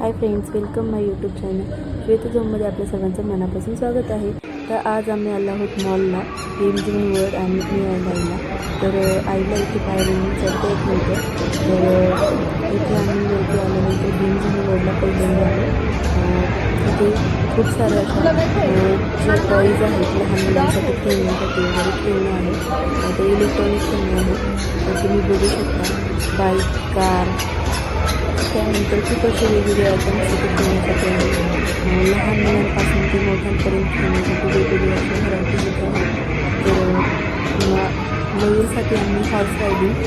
Hi friends welcome my YouTube channel श्वेत झोममध्ये आपल्या सर्वांचं मनापासून स्वागत आहे. तर आज आम्ही आलो आहोत मॉलला गेम जून वर्ड आणि मी आईला तर आईला इथे पायऱ्यांनी चढता येत नव्हतं. तर इथे आम्ही वरती आल्यानंतर गेम जून वर्डला पहिल्यांदा आलो. तिथे इथे खूप सारे अशा टॉईज आहेत लहान मुलांसाठी खेळण्यासाठी वगैरे खेळणं आहे. ते इलेक्ट्रॉनिक खेळणं आहे. तर तुम्ही बघू शकता. बाईक कार त्यानंतर खूप असे वेगवेगळे आयटम्स इथे खेळण्यासाठी लहान मुलांपासून ते मोठ्यांपर्यंत खेळण्यासाठी वेगवेगळे असे व्हरायटीज इथे तर मयूरसाठी आम्ही हॉर्स रायडिंग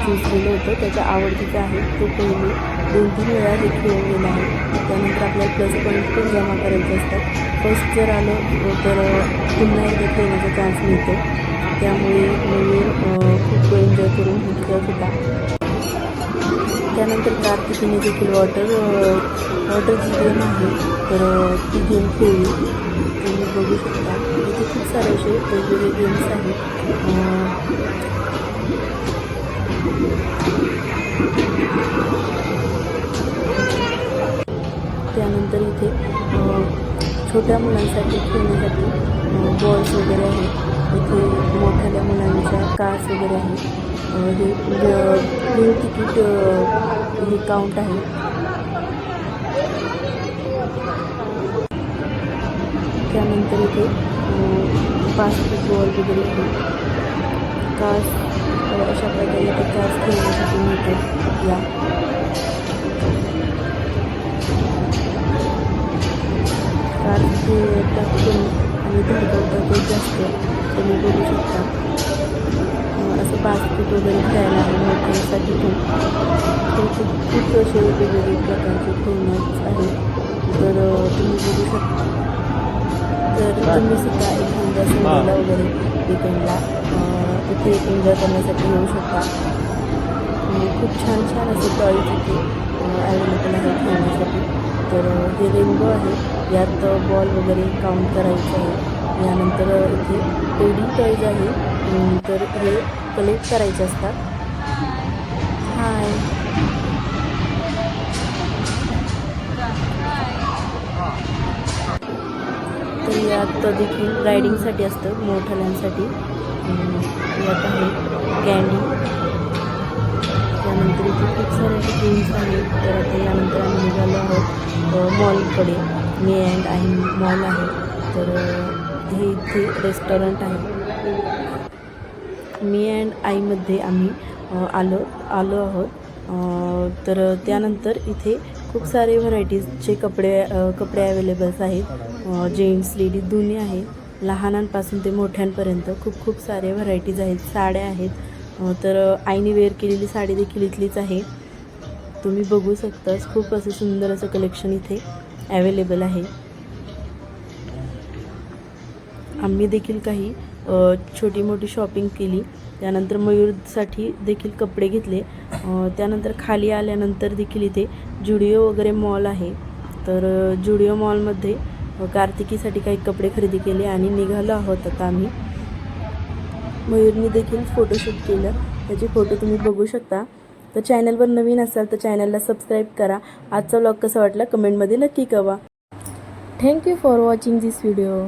चूज केलं होतं. त्याच्या आवडतीचं आहे. तो पहिले दोन तीन वेळा हे खेळून गेला आहे. त्यानंतर आपल्याला प्लस पॉईंट पण जमा करायचे असतात. फर्स्ट जर आलं तर पुन्हा एकदा खेळण्याचा चान्स मिळतो. त्यामुळे मयूर खूप एन्जॉय करून हे खेळत होता. त्यानंतर कार्तिकीने देखील वॉटर वॉटरची गेम आहे तर ती गेम खेळली. तुम्ही बघू शकता. इथे खूप सारे असे वेगवेगळे गेम्स आहेत. त्यानंतर इथे छोट्या मुलांसाठी खेळण्यासाठी बॉल्स वगैरे आहेत. इथे मोठ्या मुलांच्या कार्स वगैरे आहेत. हे तिकीट हे काउंट आहे. त्यानंतर इथे बास्केटबॉल वगैरे आहे कार्स अशा प्रकारे इथे कार्स खेळण्यासाठी मिळतात. या. खेळतात कमी आणि ते जास्त तुम्ही बघू शकता. असं बास्केट वगैरे खेळायला आहे मोठ्यांसाठी पण. खूप खूप असे वेगवेगळे प्रकारचे खेळण्याच आहेत. तर तुम्ही बघू शकता. तर तुम्ही सुद्धा एखाद्या संडेला वगैरे विकेंडला इथे एन्जॉय करण्यासाठी येऊ शकता. खूप छान छान असे टॉईज इथे अवेलेबल आहे खेळण्यासाठी. तर हे रेनबो आहे. यात बॉल वगैरे काउंट करायचं आहे. यानंतर इथे टेडी टॉईज आहे. तर हे कलेक्ट करायचे असतात. हाय. तर यात देखील रायडिंगसाठी असतं मोठ्याल्यांसाठी यात आहे कॅन्डी त्यानंतर इथे खूप सारे गेम्स आहेत. तर आता यानंतर आम्ही निघालो आहोत मॉलकडे. मी अँड आय मॉल आहे. तर हे इथे रेस्टॉरंट आहे. मी अँड आईमध्ये आम्ही आलो आलो आहोत. तर त्यानंतर इथे खूप सारे व्हरायटीजचे कपडे कपडे अवेलेबल्स आहेत. जेंट्स लेडीज दोन्ही आहे लहानांपासून ते मोठ्यांपर्यंत खूप खूप सारे व्हरायटीज आहेत. साड्या आहेत. तर आईने वेअर केलेली साडी देखील इथलीच आहे. तुम्ही बघू शकताच खूप असं सुंदर असं कलेक्शन इथे. अवेलेबल आहे. आम्ही देखील काही छोटी मोठी शॉपिंग केली. त्यानंतर मयूरसाठी देखील कपडे घेतले. त्यानंतर खाली आल्यानंतर देखील इथे जुडिओ वगैरे मॉल आहे. तर जुडिओ मॉलमध्ये कार्तिकीसाठी काही कपडे खरेदी केले आणि निघालो आहोत आता आम्ही. मयूरनी देखील फोटोशूट केलं. त्याचे फोटो तुम्ही बघू शकता. तर चॅनलवर नवीन असाल तर चॅनलला सबस्क्राईब करा. आजचा ब्लॉग कसा वाटला? कमेंटमध्ये नक्की कवा thank you for watching this video